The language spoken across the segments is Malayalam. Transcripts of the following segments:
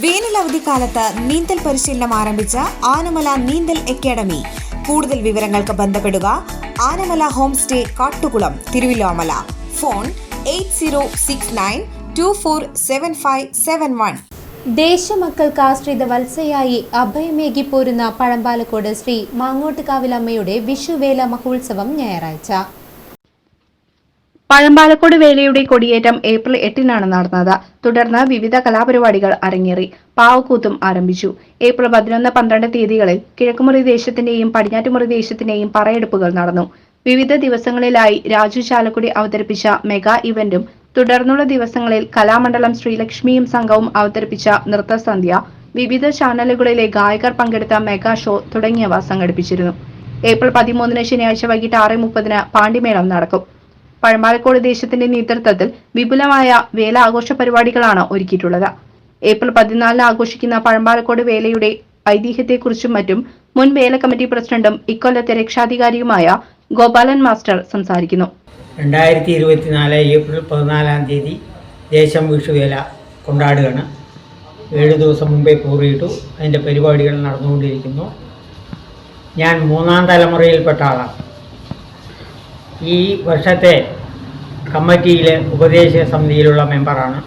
വേനൽ അവധിക്കാലത്ത് നീന്തൽ പരിശീലനം ആരംഭിച്ച ആനമല നീന്തൽ അക്കാദമി. കൂടുതൽ വിവരങ്ങൾക്ക് ബന്ധപ്പെടുക Anamala home stay Kattukulam Thiruvilwamala. Phone eight zero six nine two four seven five seven one. ദേശമക്കൾക്ക് ആശ്രിത വത്സയായി അഭയമേകി പോരുന്ന പഴമ്പാലക്കോട് ശ്രീ മാങ്ങോട്ടുകാവിലമ്മയുടെ വിഷുവേല മഹോത്സവം ഞായറാഴ്ച. പഴമ്പാലക്കോട് വേലയുടെ കൊടിയേറ്റം ഏപ്രിൽ എട്ടിനാണ് നടന്നത്. തുടർന്ന് വിവിധ കലാപരിപാടികൾ അരങ്ങേറി. പാവക്കൂത്തും ആരംഭിച്ചു. ഏപ്രിൽ പതിനൊന്ന് പന്ത്രണ്ട് തീയതികളിൽ കിഴക്കുമുറി ദേശത്തിന്റെയും പടിഞ്ഞാറ്റുമുറി ദേശത്തിന്റെയും പറയെടുപ്പുകൾ നടന്നു. വിവിധ ദിവസങ്ങളിലായി രാജു ചാലക്കുടി അവതരിപ്പിച്ച മെഗാ ഇവന്റും തുടർന്നുള്ള ദിവസങ്ങളിൽ കലാമണ്ഡലം ശ്രീലക്ഷ്മിയും സംഘവും അവതരിപ്പിച്ച നൃത്തസന്ധ്യ വിവിധ ചാനലുകളിലെ ഗായകർ പങ്കെടുത്ത മെഗാ ഷോ തുടങ്ങിയവ സംഘടിപ്പിച്ചിരുന്നു. ഏപ്രിൽ പതിമൂന്നിന് ശനിയാഴ്ച വൈകിട്ട് ആറ് മുപ്പതിന് പാണ്ടിമേളം നടക്കും. പഴമാലക്കോട് ദേശത്തിന്റെ നേതൃത്വത്തിൽ വിപുലമായ വേല ആഘോഷ പരിപാടികളാണ് ഒരുക്കിയിട്ടുള്ളത്. ഏപ്രിൽ പതിനാലിന് ആഘോഷിക്കുന്ന പഴമ്പാലക്കോട് വേലയുടെ ഐതിഹ്യത്തെക്കുറിച്ചും മറ്റും മുൻ വേല കമ്മിറ്റി പ്രസിഡന്റും ഇക്കൊല്ലത്തെ രക്ഷാധികാരിയുമായ ഗോപാലൻ മാസ്റ്റർ സംസാരിക്കുന്നു. രണ്ടായിരത്തി ഇരുപത്തിനാല് ഏപ്രിൽ പതിനാലാം തീയതി ദേശം വിഷുവേല കൊണ്ടാടുകയാണ്. ഏഴ് ദിവസം മുമ്പേ കൂറിയിട്ടു അതിന്റെ പരിപാടികൾ നടന്നുകൊണ്ടിരിക്കുന്നു. ഞാൻ മൂന്നാം തലമുറയിൽപ്പെട്ട ആളാണ്. ഈ വർഷത്തെ കമ്മിറ്റിയിലെ ഉപദേശ സമിതിയിലുള്ള മെമ്പറാണ്.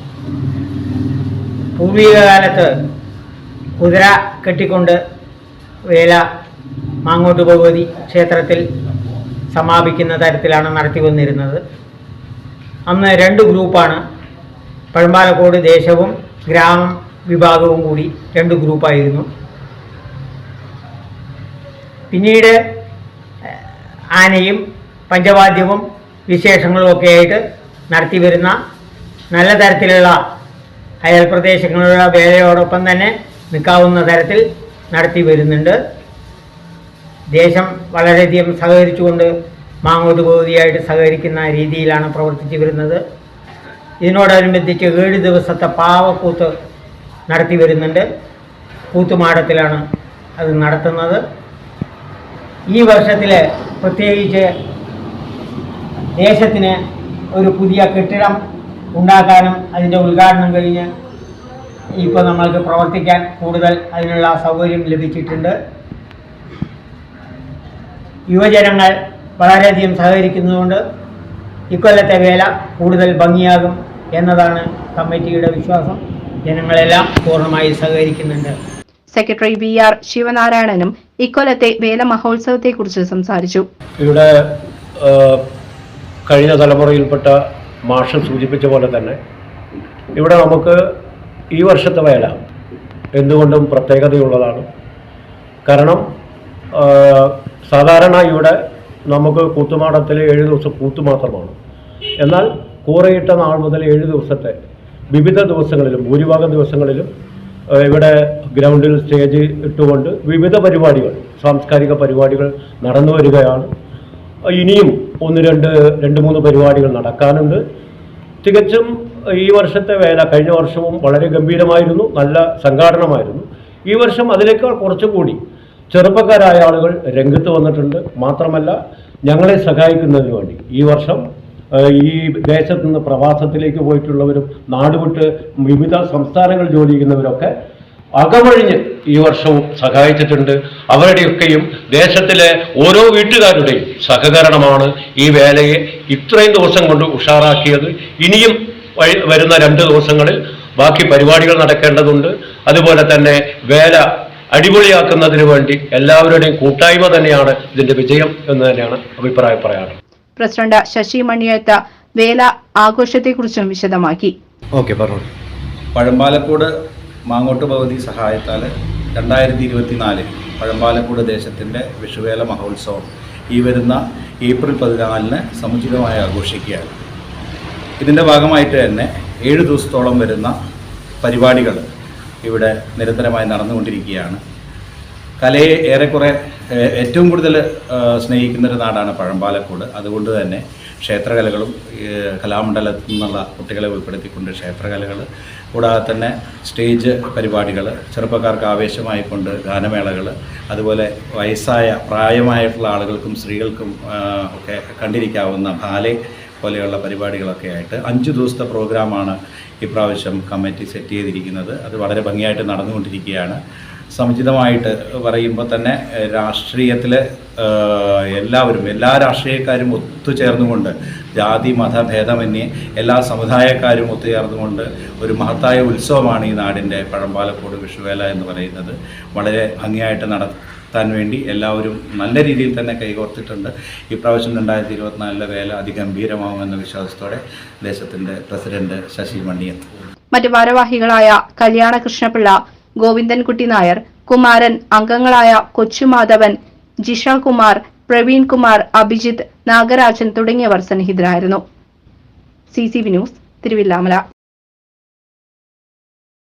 പൂർവിക കാലത്ത് കുതിര കെട്ടിക്കൊണ്ട് വേല മാങ്ങോട്ട് ഭഗവതി ക്ഷേത്രത്തിൽ സമാപിക്കുന്ന തരത്തിലാണ് നടത്തി വന്നിരുന്നത്. അന്ന് രണ്ട് ഗ്രൂപ്പാണ്. പഴമ്പാലക്കോട് ദേശവും ഗ്രാമം വിഭാഗവും കൂടി രണ്ട് ഗ്രൂപ്പായിരുന്നു. പിന്നീട് ആനയും പഞ്ചവാദ്യവും വിശേഷങ്ങളും ഒക്കെ ആയിട്ട് നടത്തി വരുന്ന നല്ല തരത്തിലുള്ള അയൽ പ്രദേശങ്ങളിലുള്ള വേലയോടൊപ്പം തന്നെ നിൽക്കാവുന്ന തരത്തിൽ നടത്തി വരുന്നുണ്ട്. ദേശം വളരെയധികം സഹകരിച്ചുകൊണ്ട് മാങ്ങോട്ട് ഗോതിയായിട്ട് സഹകരിക്കുന്ന രീതിയിലാണ് പ്രവർത്തിച്ചു വരുന്നത്. ഇതിനോടനുബന്ധിച്ച് ഏഴ് ദിവസത്തെ പാവക്കൂത്ത് നടത്തി വരുന്നുണ്ട്. കൂത്തുമാടത്തിലാണ് അത് നടത്തുന്നത്. ഈ വർഷത്തിൽ പ്രത്യേകിച്ച് ദേശത്തിന് ഒരു പുതിയ കെട്ടിടം ഉണ്ടാക്കാനും അതിന്റെ ഉദ്ഘാടനം കഴിഞ്ഞ് ഇപ്പോൾ നമ്മൾക്ക് പ്രവർത്തിക്കാൻ കൂടുതൽ അതിനുള്ള സൗകര്യം ലഭിച്ചിട്ടുണ്ട്. യുവജനങ്ങൾ വളരെയധികം സഹകരിക്കുന്നതുകൊണ്ട് ഇക്കൊല്ലത്തെ വേല കൂടുതൽ ഭംഗിയാകും എന്നതാണ് കമ്മിറ്റിയുടെ വിശ്വാസം. ജനങ്ങളെല്ലാം പൂർണമായി സഹകരിക്കുന്നുണ്ട്. സെക്രട്ടറി വി ആർ ശിവനാരായണനും ഇക്കൊല്ലത്തെ വേല മഹോത്സവത്തെക്കുറിച്ച് സംസാരിച്ചു. ഇവിടെ കഴിഞ്ഞ തലമുറയിൽപ്പെട്ട മാഷൻ സൂചിപ്പിച്ച പോലെ തന്നെ ഇവിടെ നമുക്ക് ഈ വർഷത്തെ വേല എന്തുകൊണ്ടും പ്രത്യേകതയുള്ളതാണ്. കാരണം സാധാരണ ഇവിടെ നമുക്ക് കൂത്തുമാടത്തിൽ ഏഴ് ദിവസം കൂത്തു മാത്രമാണ്. എന്നാൽ കൂറയിട്ട നാൾ മുതൽ ഏഴ് ദിവസത്തെ വിവിധ ദിവസങ്ങളിലും ഭൂരിഭാഗം ദിവസങ്ങളിലും ഇവിടെ ഗ്രൗണ്ടിൽ സ്റ്റേജ് ഇട്ടുകൊണ്ട് വിവിധ പരിപാടികൾ സാംസ്കാരിക പരിപാടികൾ നടന്നു വരികയാണ്. ഇനിയും ഒന്ന് രണ്ട് രണ്ട് മൂന്ന് പരിപാടികൾ നടക്കാനുണ്ട്. തികച്ചും ഈ വർഷത്തെ വേല കഴിഞ്ഞ വർഷവും വളരെ ഗംഭീരമായിരുന്നു നല്ല സംഘാടനമായിരുന്നു. ഈ വർഷം അതിലേക്കാൾ കുറച്ചുകൂടി ചെറുപ്പക്കാരായ ആളുകൾ രംഗത്ത് വന്നിട്ടുണ്ട്. മാത്രമല്ല ഞങ്ങളെ സഹായിക്കുന്നതിന് വേണ്ടി. ഈ വർഷം ഈ ദേശത്ത് നിന്ന് പ്രവാസത്തിലേക്ക് പോയിട്ടുള്ളവരും നാടുവിട്ട് വിവിധ സംസ്ഥാനങ്ങൾ ജോലി ചെയ്യുന്നവരൊക്കെ അകമഴിഞ്ഞ് ഈ വർഷവും സഹായിച്ചിട്ടുണ്ട്. അവരുടെയൊക്കെയും ദേശത്തിലെ ഓരോ വീട്ടുകാരുടെയും സഹകരണമാണ് ഈ വേലയെ ഇത്രയും ദിവസം കൊണ്ട് ഉഷാറാക്കിയത്. ഇനിയും വരുന്ന രണ്ട് ദിവസങ്ങളിൽ ബാക്കി പരിപാടികൾ നടക്കേണ്ടതുണ്ട്. അതുപോലെ തന്നെ വേല അടിപൊളിയാക്കുന്നതിന് വേണ്ടി എല്ലാവരുടെയും കൂട്ടായ്മ തന്നെയാണ് ഇതിന്റെ വിജയം എന്ന് തന്നെയാണ് അഭിപ്രായം പറയാറ് പ്രസിഡന്റ് ശശി മണിയത്ത വേല ആഘോഷത്തെക്കുറിച്ചും വിശദമാക്കി. ഓക്കെ പറഞ്ഞു പഴമ്പാലക്കോട് മാങ്ങോട്ട് ഭഗവതി സഹായത്താൽ രണ്ടായിരത്തി ഇരുപത്തിനാല് പഴമ്പാലക്കൂട് ദേശത്തിന്റെ വിഷുവേല മഹോത്സവം ഈ വരുന്ന ഏപ്രിൽ പതിനാലിന് സമുചിതമായി ആഘോഷിക്കുകയാണ്. ഇതിന്റെ ഭാഗമായിട്ട് തന്നെ ഏഴ് ദിവസത്തോളം വരുന്ന പരിപാടികൾ ഇവിടെ നിരന്തരമായി നടന്നുകൊണ്ടിരിക്കുകയാണ്. കലയെ ഏറെക്കുറെ ഏറ്റവും കൂടുതൽ സ്നേഹിക്കുന്നൊരു നാടാണ് പഴമ്പാലക്കൂട്. അതുകൊണ്ട് തന്നെ ക്ഷേത്രകലകളും കലാമണ്ഡലത്തിൽ നിന്നുള്ള കുട്ടികളെ ഉൾപ്പെടുത്തിക്കൊണ്ട് ക്ഷേത്രകലകൾ കൂടാതെ തന്നെ സ്റ്റേജ് പരിപാടികൾ ചെറുപ്പക്കാർക്ക് ആവേശമായിക്കൊണ്ട് ഗാനമേളകൾ അതുപോലെ വയസ്സായ പ്രായമായിട്ടുള്ള ആളുകൾക്കും സ്ത്രീകൾക്കും ഒക്കെ കണ്ടിരിക്കാവുന്ന ബാലെ പോലെയുള്ള പരിപാടികളൊക്കെ ആയിട്ട് അഞ്ച് ദിവസത്തെ പ്രോഗ്രാമാണ് ഇപ്രാവശ്യം കമ്മിറ്റി സെറ്റ് ചെയ്തിരിക്കുന്നത്. അത് വളരെ ഭംഗിയായിട്ട് നടന്നുകൊണ്ടിരിക്കുകയാണ്. സമുചിതമായിട്ട് പറയുമ്പോൾ തന്നെ രാഷ്ട്രീയത്തിൽ എല്ലാവരും എല്ലാ രാഷ്ട്രീയക്കാരും ഒത്തുചേർന്നുകൊണ്ട് ജാതി മത ഭേദമന്യേ എല്ലാ സമുദായക്കാരും ഒത്തുചേർന്നുകൊണ്ട് ഒരു മഹത്തായ ഉത്സവമാണ് ഈ നാടിന്റെ പഴമ്പാലക്കോട് വിഷുവേല എന്ന് പറയുന്നത്. വളരെ ഭംഗിയായിട്ട് നടത്താൻ വേണ്ടി എല്ലാവരും നല്ല രീതിയിൽ തന്നെ കൈകോർത്തിട്ടുണ്ട്. ഈ പ്രാവശ്യം രണ്ടായിരത്തി ഇരുപത്തിനാലിലെ വേല അതിഗംഭീരമാകുമെന്ന വിശ്വാസത്തോടെ ദേശത്തിന്റെ പ്രസിഡന്റ് ശശി മണിയൻ മറ്റ് ഭാരവാഹികളായ കല്യാണ കൃഷ്ണപിള്ള ഗോവിന്ദൻകുട്ടി നായർ കുമാരൻ അംഗങ്ങളായ കൊച്ചുമാധവൻ ജിഷ കുമാർ പ്രവീൺ കുമാർ അഭിജിത്ത് നാഗരാജൻ തുടങ്ങിയവർ സന്നിഹിതരായിരുന്നു. C C V news Thiruvilwamala.